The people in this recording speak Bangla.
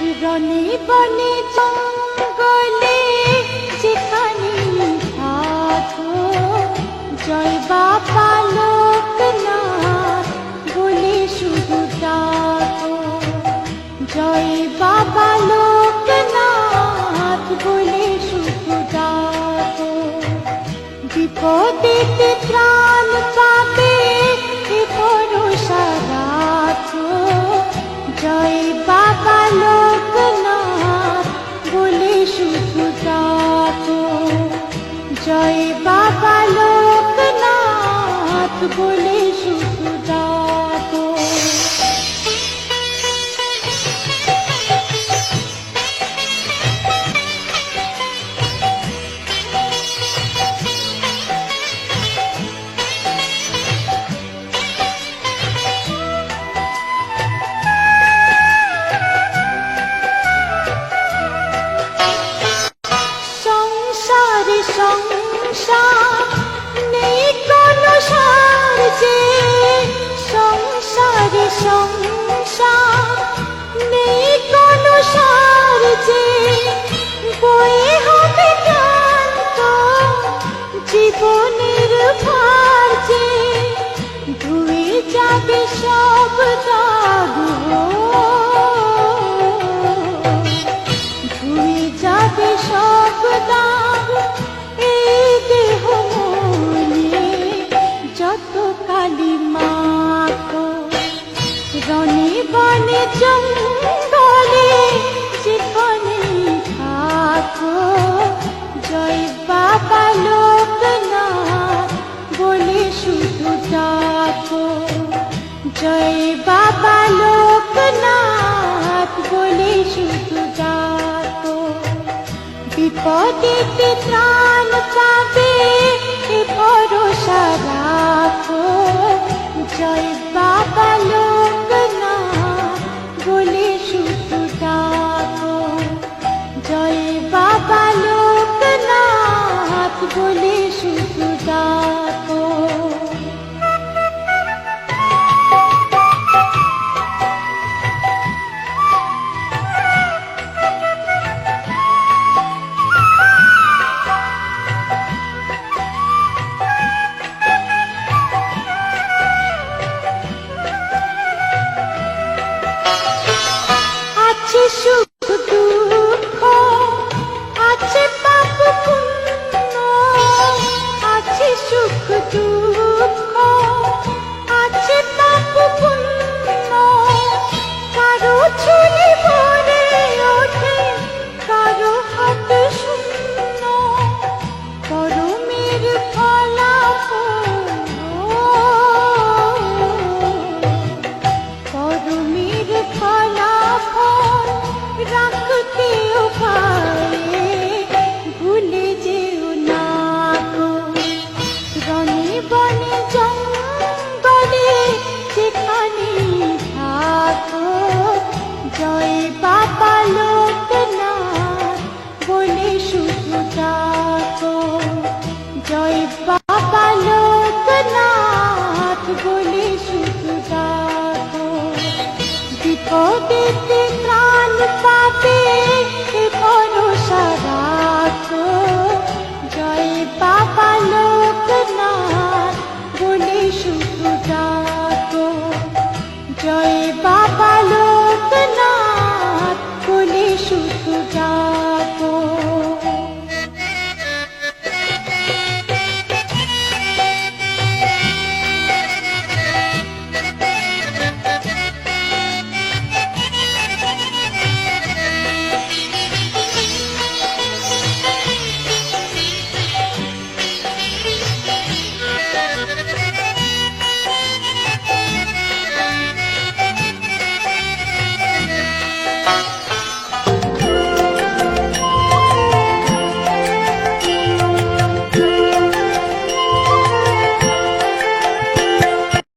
রনে বনে জঙ্গলে যেখানে থাকো জয় বাবা লোকনাথ বলে শুধু ডাকো। জয় বাবা লোকনাথ বলে শুধু ডাকো। বিপদেতে জয় বাবা লোকনাথ বলে জয় বাবা লোকনাথ বলে শুধু ডাকো বিপদেতে ত্রাণ পাবে এ ভরসা রাখো জয় বাবা रख joy